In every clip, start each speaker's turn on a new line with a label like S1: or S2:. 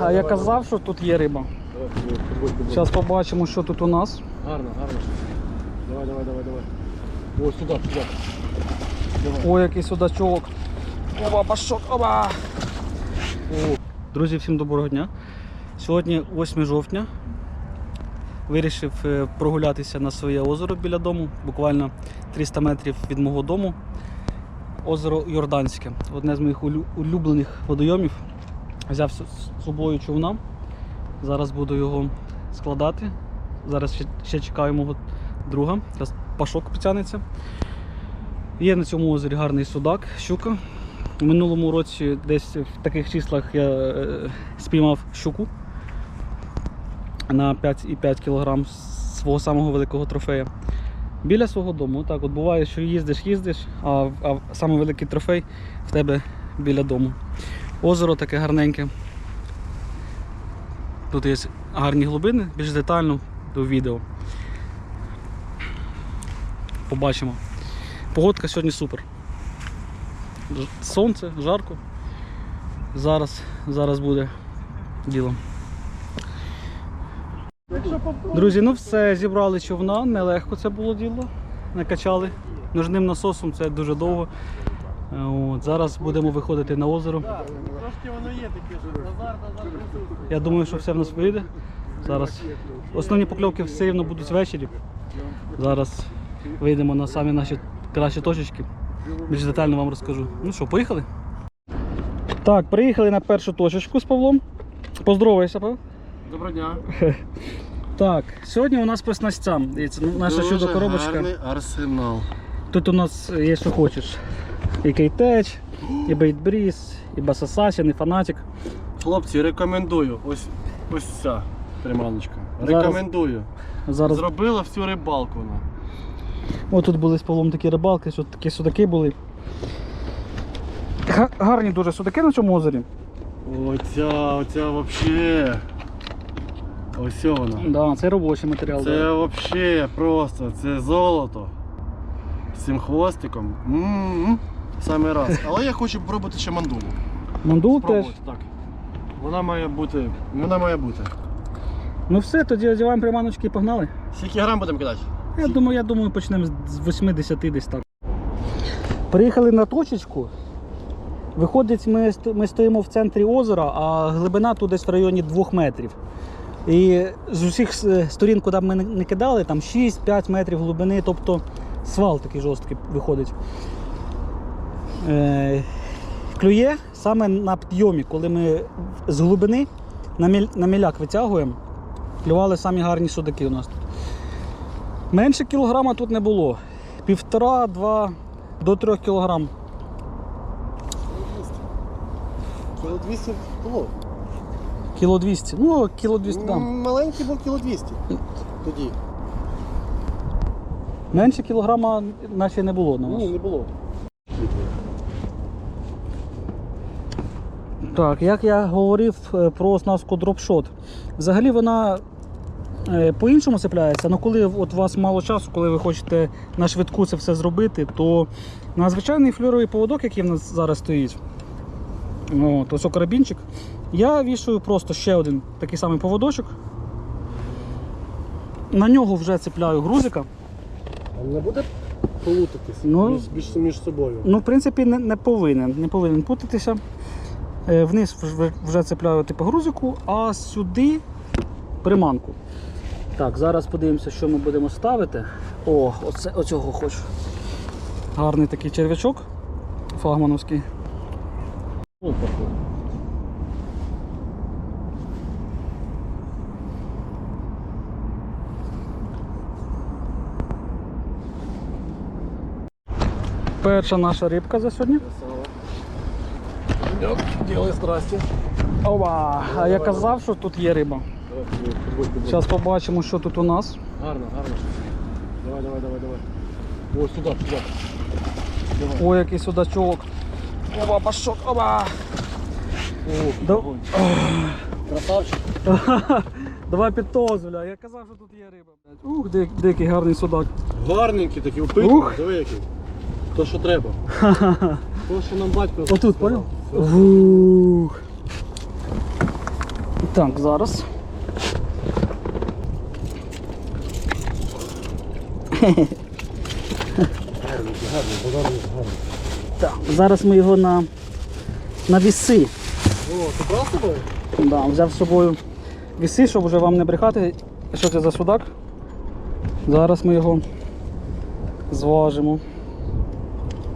S1: а я казав, що тут є риба. Зараз побачимо, що тут у нас.
S2: Гарно, гарно. Давай, давай, давай, давай. О, сюди, сюди.
S1: Ой, який судачок. Оба, пашок, оба. Друзі, всім доброго дня. Сьогодні 8 жовтня. Вирішив е, прогулятися на своє озеро біля дому, буквально 300 метрів від мого дому. Озеро Йорданське, одне з моїх улюблених водойомів. Взяв з собою човна. Зараз буду його складати. Зараз ще, ще чекаю мого друга. Зараз пашок потягнеться. Є на цьому озері гарний судак, щука. У минулому році десь в таких числах я е, спіймав щуку на 5,5 кг свого самого великого трофея. Біля свого дому. Так, от буває, що їздиш, їздиш, а, а самий великий трофей в тебе біля дому. Озеро таке гарненьке. Тут є гарні глибини, більш детально до відео. Побачимо. Погодка сьогодні супер. Сонце, жарко. Зараз, зараз буде діло. Друзі, ну все, зібрали човна, нелегко це було діло. Накачали. Ножним насосом це дуже довго. Е, От, зараз будемо виходити на озеро.
S2: Трошки воно є таке, що Назар, Назар присутній.
S1: Я думаю, що все в нас вийде. Зараз основні покльовки все рівно будуть ввечері. Зараз вийдемо на самі наші кращі точечки. Більш детально вам розкажу. Ну що, поїхали? Так, приїхали на першу точечку з Павлом. Поздоровайся, Павло.
S2: Доброго дня.
S1: Так, сьогодні у нас по снастям. Ну, наша
S2: Дуже
S1: чудо коробочка.
S2: гарний арсенал.
S1: Тут у нас є що хочеш. І кейтеч, і бейтбріз, і басасасін, і фанатик.
S2: Хлопці, рекомендую. Ось ось ця приманочка.
S1: Зараз-
S2: Рекомендую.
S1: Зараз
S2: Зробила всю рибалку. вона.
S1: О, тут були з Павлом такі рибалки, що такі судаки були. Га- Гарні дуже судаки на цьому озері.
S2: Оця, оця вообще. Ось вона.
S1: Да, це робочий матеріал.
S2: Це
S1: да.
S2: вообще просто, це золото. З цим хвостиком. М-м-м. Саме раз. Але я хочу попробувати ще мандулу.
S1: Мандул теж.
S2: Спробувати, так. Вона має бути. Вона має бути.
S1: Ну все, тоді одягаємо приманочки і погнали.
S2: Скільки грам будемо кидати?
S1: Я думаю, я думаю, почнемо з 80 десь так. Приїхали на точечку. Виходить, ми, ми стоїмо в центрі озера, а глибина тут десь в районі 2 метрів. І з усіх сторін, куди б ми не кидали, там 6-5 метрів глибини, тобто свал такий жорсткий виходить. Е, клює саме на підйомі, коли ми з глибини на, міль, на міляк витягуємо, клювали самі гарні судаки у нас тут. Менше кілограма тут не було. Півтора-два до трьох кілограм.
S2: Кіло 200 було.
S1: Кіло 200. Ну, кіло 200 дам.
S2: Маленький був кіло 200. Тоді.
S1: Менше кілограма наче не було на.
S2: Ні, не було.
S1: Так, як я говорив е, про оснастку дропшот. Взагалі вона е, по-іншому цепляється, але коли от у вас мало часу, коли ви хочете на швидку це все зробити, то на звичайний флюровий поводок, який в нас зараз стоїть, от, ось карабінчик, я вішаю просто ще один такий самий поводочок. На нього вже цепляю грузика.
S2: А не буде полутатись
S1: Ну.
S2: між, між, між собою.
S1: Ну, в принципі, не, не повинен. Не повинен путатися. Е, Вниз вже, вже цепляю типу грузику, а сюди приманку. Так, зараз подивимося, що ми будемо ставити. О, оце, оцього хочу. Гарний такий черв'ячок флагмановський. Перша наша рибка за сьогодні.
S2: Йоп, ділай страсті.
S1: Ова, а я казав, що тут є риба. Зараз побачимо, що тут у нас.
S2: Гарно, гарно. Давай, давай, давай, давай. О, сюди, сюди. Давай.
S1: Ой, який судачок. Оба, пашок, оба.
S2: О,
S1: Да-
S2: Красавчик.
S1: Давай під тозуля. Я казав, що тут є риба. блядь. Ух, ди- дикий гарний судак.
S2: Гарненький такий, упитаний,
S1: Ух.
S2: диви який. То, що треба. То, що нам батько.
S1: Отут,
S2: сказав.
S1: Ух. Так, зараз.
S2: Гарний, подарунок гарний.
S1: Так, зараз ми його на, на віси.
S2: О, ти брав з собою?
S1: Да, взяв з собою віси, щоб вже вам не брехати, що це за судак. Зараз ми його зважимо.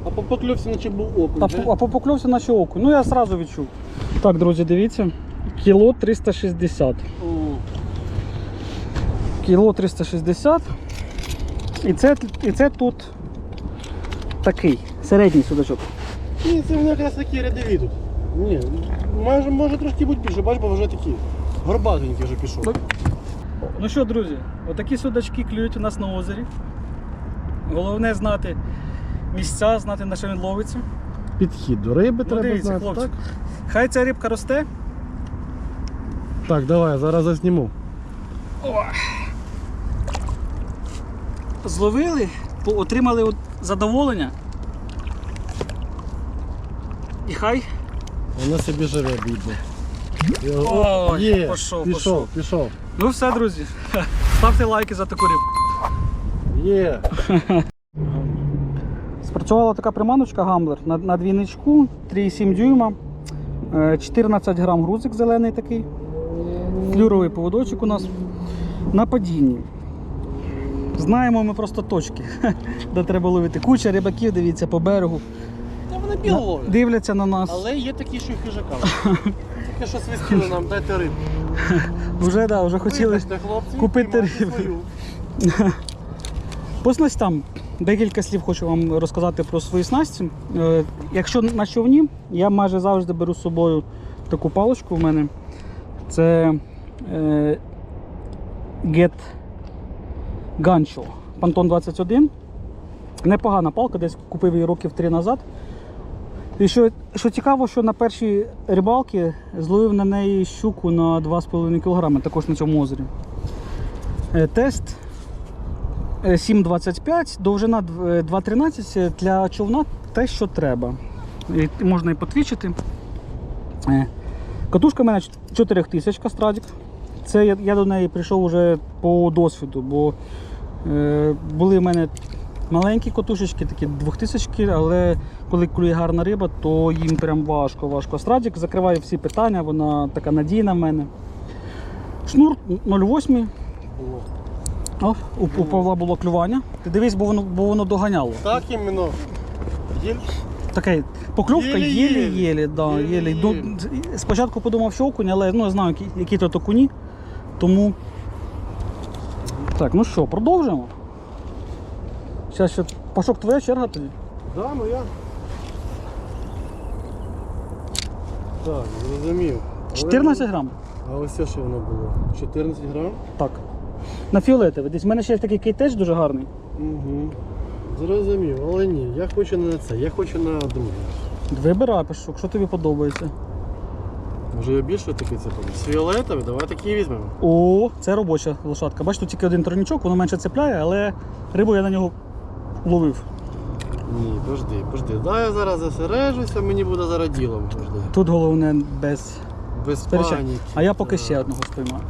S2: А по покльовці наче був окунь.
S1: А, по- а попокльовся наче окунь. Ну я одразу відчув. Так, друзі, дивіться. Кіло 360.
S2: О,
S1: Кіло 360. І це, і це тут такий середній судачок.
S2: Ні, це вони якраз такі рядові тут. Ні, майже може трошки бути більше, бач, бо вже такі. Горбатенький вже пішов.
S1: Ну що, друзі, отакі судачки клюють у нас на озері. Головне знати місця, знати на що він ловиться.
S2: Підхід до риби
S1: Ну, дивіться, хлопці. Хай ця рибка росте.
S2: Так, давай, зараз засніму.
S1: Зловили, по- отримали от задоволення. І хай.
S2: Вона собі живе, бідно.
S1: Ой,
S2: Є,
S1: пішов,
S2: пішов,
S1: пішов.
S2: пішов.
S1: Ну все, друзі. Ставте лайки за таку рибку.
S2: Є.
S1: Спрацювала така приманочка гамблер на, на двійничку 3,7 дюйма. Е, 14 грам грузик зелений такий. Флюровий поводочок у нас на падінні. Знаємо ми просто точки, де треба ловити. Куча рибаків, дивіться, по берегу.
S2: Та вони біло ловлять.
S1: Дивляться на нас.
S2: Але є такі, що й хижака. Таке, що свистіли нам, дайте рибу.
S1: Вже, да, вже хотіли. Купити рибу. По снастям. Декілька слів хочу вам розказати про свої снасті. Е, Якщо на човні, я майже завжди беру з собою таку паличку в мене. Це е, Get Gancho Pantone 21. Непогана палка, десь купив її років три назад. І що, що цікаво, що на першій рибалці зловив на неї щуку на 2,5 кг, також на цьому озері. Е, Тест 7,25, довжина е, 2,13 для човна те, що треба. І можна і потвічити. Е, Катушка в мене 4000 страдік. Це я, я до неї прийшов уже по досвіду, бо е, були в мене маленькі катушечки, такі 2000, але коли клює гарна риба, то їм прям важко, важко. Страдік закриває всі питання, вона така надійна в мене. Шнур 0,8. О, у, у Павла було клювання. Ти дивись, бо воно, бо воно доганяло.
S2: Так іменно. Є
S1: Таке покльовка
S2: Єлі-єлі.
S1: єлі-єлі. Да, єлі.
S2: Єлі-єлі.
S1: Ду- Спочатку подумав, що окунь, але ну, я знаю, які, які то окуні. Тому. Так, ну що, продовжуємо. Зараз ще Пашок, твоя черга тоді.
S2: Да, ну я. Так, зрозумів. Але-
S1: 14 грам.
S2: А ось це що воно було? 14 грам?
S1: Так. На фіолетовий. Десь в мене ще є такий кейтеж дуже гарний.
S2: Угу. Зрозумів, але ні, я хочу не на це, я хочу на друге.
S1: Вибирай, Пашок, що тобі подобається.
S2: Може я більше такий це подивлюсь? Фіолетовий, давай такий візьмемо.
S1: О, це робоча лошадка. Бачиш, тут тільки один тройничок, воно менше цепляє, але рибу я на нього ловив.
S2: Ні, пожди, пожди. Да, я зараз засережуся, мені буде зараз ділом. Пожди.
S1: Тут головне без
S2: Без паніки.
S1: А я поки ще одного спіймаю.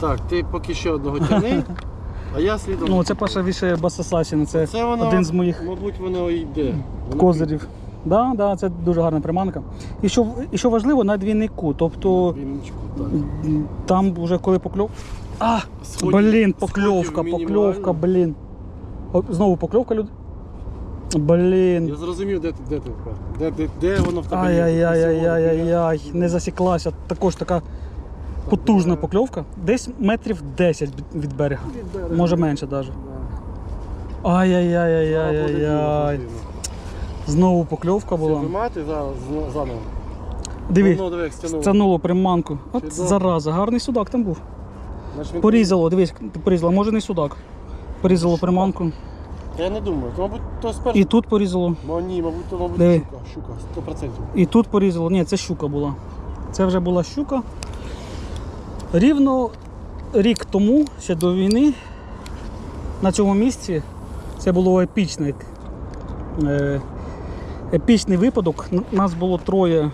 S2: Так, ти поки що одного тяни, а я слідом.
S1: Ну, це Паша Віше Басасасіна, це,
S2: Це воно,
S1: один з моїх
S2: Мабуть, воно йде. Воно
S1: козирів. Да, да, це дуже гарна приманка. І що, і що важливо, на двійнику. Тобто
S2: Вінничку, так.
S1: там вже коли покльов. А!
S2: Сходів-
S1: Блін, покльовка, покльовка, блін. О, знову покльовка, люди. Блін.
S2: Я зрозумів, де ти, де ти. Де, де, де воно в тебе?
S1: Ай-яй-яй-яй-яй-яй. Не засіклася. Також така потужна покльовка. Десь метрів 10 від- берега.
S2: Від берега.
S1: Може менше навіть.
S2: Да.
S1: Ай-яй-яй-яй-яй-яй. Знову покльовка була.
S2: Знімати зараз заново. Стягнуло.
S1: стянуло приманку. От зараза, гарний судак там був. Порізало, дивись, ти порізала, може не судак. Порізало приманку.
S2: Я не думаю. То, мабуть, то спершу.
S1: І тут порізало,
S2: Мо, ні, мабуть, то, мабуть,
S1: Диви.
S2: щука. Щука, 100%.
S1: і тут порізало. Ні, це щука була. Це вже була щука. Рівно рік тому, ще до війни, на цьому місці це було епічне. Епічний випадок. Нас було троє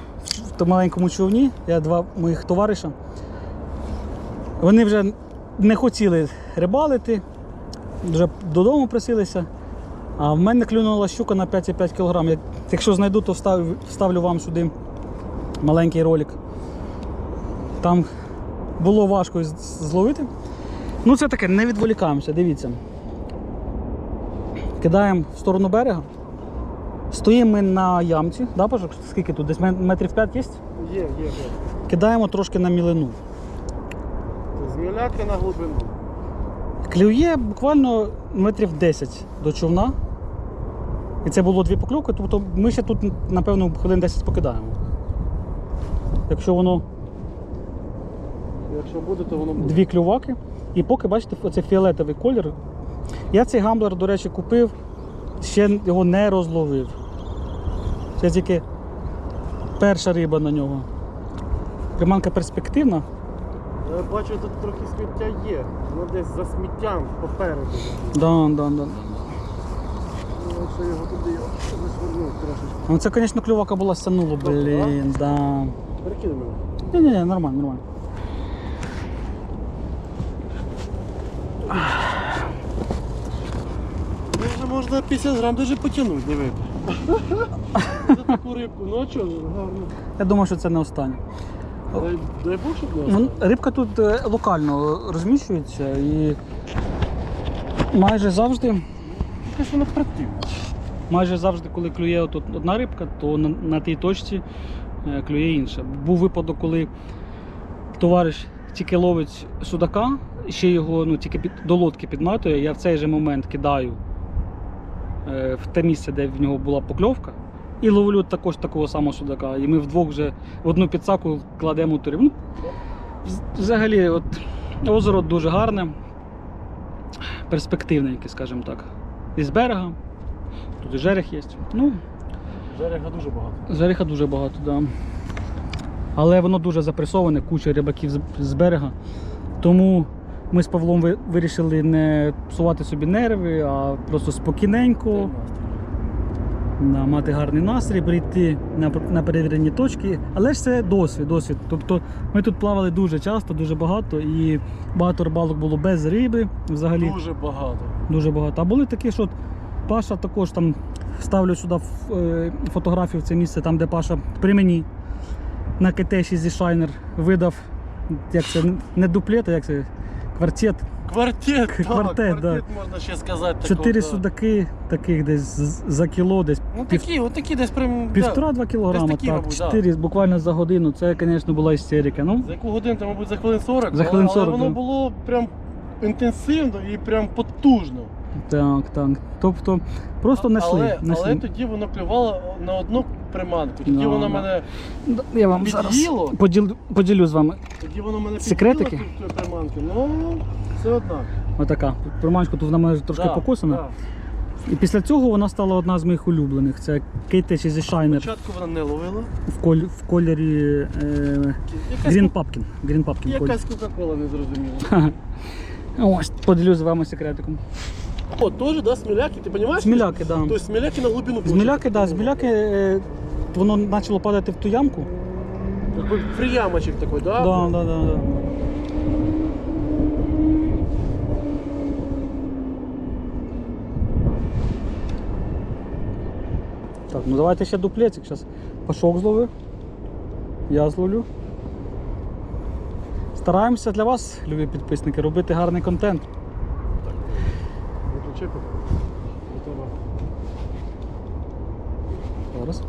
S1: в маленькому човні, я два моїх товариша. Вони вже не хотіли рибалити, вже додому просилися. А в мене клюнула щука на 5,5 кг. Якщо знайду, то встав- вставлю вам сюди маленький ролик. Там було важко зловити. Ну, це таке, не відволікаємося, дивіться. Кидаємо в сторону берега. Стоїмо ми на ямці, да, Пашок? Скільки тут? Десь метрів 5 є?
S2: Є, є, є.
S1: Кидаємо трошки на мілину.
S2: Зміляки на глибину.
S1: Клює буквально метрів 10 до човна. І це було дві покльовки, тобто ми ще тут, напевно, хвилин 10 покидаємо. Якщо воно
S2: Якщо буде, то воно буде.
S1: дві клюваки. І поки бачите, оце фіолетовий колір. Я цей гамблер, до речі, купив, ще його не розловив. Це тільки перша риба на нього. Приманка перспективна.
S2: Я бачу, тут трохи сміття є. Воно десь за сміттям попереду.
S1: Да, да, да.
S2: Ну, його туди зашвирнув трошечки.
S1: Ну це, звісно, клювака була стянуло, блін, да.
S2: Перекидай мене.
S1: Ні, ні, ні, нормально, нормально.
S2: Ну, вже можна 50 грам даже потягнути, диви. За таку рибку, ну а чого, гарно.
S1: Я думаю, що це не останнє.
S2: Дай, дай Бог, щоб не
S1: Вон- Рибка тут е, локально розміщується і майже завжди,
S2: Якась вона противна.
S1: майже завжди, коли клює от одна рибка, то на, на тій точці е, клює інша. Був випадок, коли товариш тільки ловить судака, ще його ну, тільки під, до лодки підматує, я в цей же момент кидаю в те місце, де в нього була покльовка. І ловлю також такого самого судака. І ми вдвох вже в одну підсаку кладемо ту рибу. Ну, взагалі, от, озеро дуже гарне, перспективненьке, скажімо так. І з берега. Тут і жерех є. Ну,
S2: Жерега дуже багато.
S1: Жереха дуже багато, да. Але воно дуже запресоване, куча рибаків з берега. Тому ми з Павлом вирішили не псувати собі нерви, а просто спокійненько да, мати гарний настрій, прийти на, на перевірені точки. Але ж це досвід, досвід. Тобто ми тут плавали дуже часто, дуже багато, і багато рибалок було без риби взагалі.
S2: Дуже багато.
S1: Дуже багато. А були такі, що Паша також там ставлю сюди е, фотографію в це місце, там, де Паша при мені на КТ зі Шайнер видав, як це, не дуплет, а як це, квартет.
S2: Квартет, так,
S1: квартет, да.
S2: можна ще сказати.
S1: Чотири
S2: такого, да.
S1: судаки, таких десь за кіло, десь
S2: Ну
S1: пів-
S2: такі, от такі десь прям.
S1: півтора-два кілограма.
S2: такі,
S1: Так,
S2: мабуть, да.
S1: чотири буквально за годину. Це, звісно, була істерика. Ну,
S2: За яку годину, там, мабуть, за хвилин 40.
S1: За хвилин 40,
S2: але воно
S1: да.
S2: було прям інтенсивно і прям потужно.
S1: Так, так. Тобто просто несли.
S2: але,
S1: несли.
S2: але тоді воно клювало на одну приманку. Тоді
S1: Да,
S2: воно
S1: да.
S2: мене
S1: Я вам зараз
S2: Під'їло?
S1: поділю, поділю з вами.
S2: тоді воно мене
S1: Секретики?
S2: під'їло ту приманки. Ну, все одна.
S1: Отака. Приманочка тут вона може трошки
S2: Да,
S1: покусана.
S2: да.
S1: І після цього вона стала одна з моїх улюблених. Це Кейте зі Shiner
S2: Спочатку вона не ловила.
S1: в, коль, в кольорі е,
S2: Якась,
S1: Green Pumpkin. Green Pumpkin колір.
S2: якась Кока-Кола не зрозуміла.
S1: Ха-ха. Ось, поділю з вами секретиком.
S2: О, теж, да, сміляки, ти розумієш?
S1: Зміляки, да.
S2: Тобто сміляки на глибину.
S1: Зміляки, да, зміляки, е, воно почало падати в ту ямку.
S2: Такий приямочок такий, да?
S1: Да, да, да, да. Так, ну давайте ще дуплетик. Зараз пашок зловив. Я зловлю. Стараємося для вас, любі підписники, робити гарний контент.
S2: Треба.
S1: Зараз.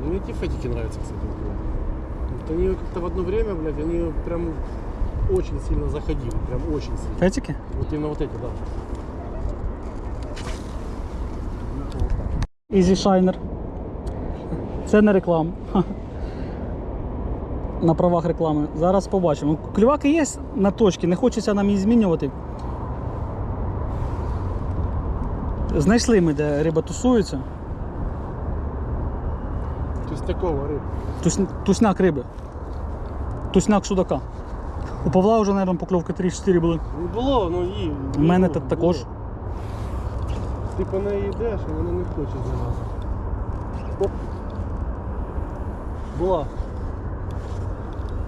S2: Ну, Мне эти фетики нравятся, кстати. Вот они как-то в одно время, блядь, они прям очень сильно заходили. Прям очень сильно.
S1: Фетики?
S2: Вот именно вот эти, да.
S1: Easy Shiner. Це не реклама. На правах реклами. Зараз побачимо. Клюваки є на точці, не хочеться нам її змінювати. Знайшли ми, де риба тусується.
S2: Есть такого.
S1: Тус- Тусняк риби. Тусняк судака. У Павла вже, мабуть, покльовки 3-4 були.
S2: Не було, ну їй.
S1: У мене
S2: було,
S1: також.
S2: було. Ти по неї йдеш, а вона не хоче залазити. Оп. Була.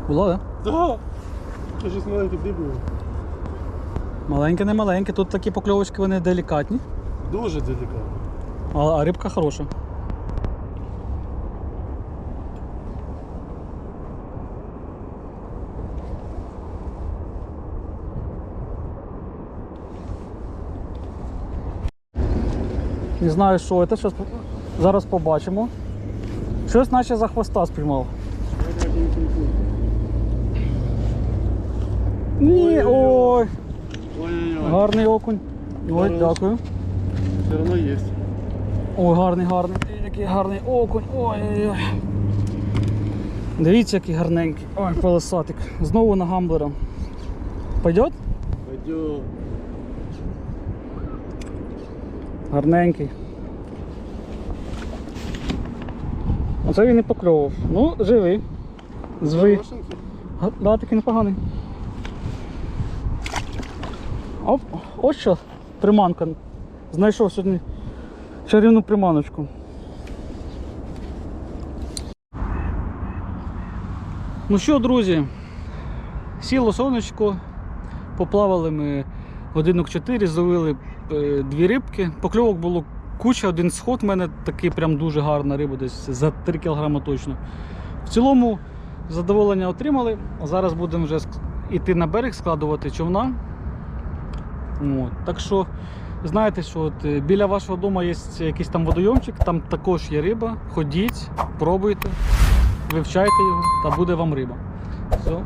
S1: Була, так?
S2: Да. Щось маленьке було.
S1: Маленьке, не маленьке. Тут такі покльовочки вони делікатні,
S2: Дуже делікатні.
S1: а, а рибка хороша. Не знаю, що це. Щас Зараз побачимо. Щось наче за хвоста спіймав. Ні, ой,
S2: Ой-ой-ой.
S1: гарний окунь. Ой,
S2: Хорош.
S1: дякую.
S2: Все одно є.
S1: Ой, гарний, гарний. Який гарний окунь. Ой-ой-ой. Дивіться, який гарненький. Ой, полосатик. Знову на гамблера. Пойдет?
S2: Пойдем.
S1: Гарненький. Оце він і покльовував. Ну, живий. Звий. Да, такий непоганий. Оп, ось що, приманка. Знайшов сьогодні чарівну приманочку. Ну що, друзі, сіло сонечко, поплавали ми годинок 4, зловили дві рибки. Покльовок було куча, один сход в мене такий прям дуже гарна риба, десь за 3 кг точно. В цілому задоволення отримали. Зараз будемо вже йти на берег, складувати човна. От. Так що знаєте, що от, е, біля вашого дому є якийсь там водойомчик, там також є риба. Ходіть, пробуйте, вивчайте його, та буде вам риба. Все.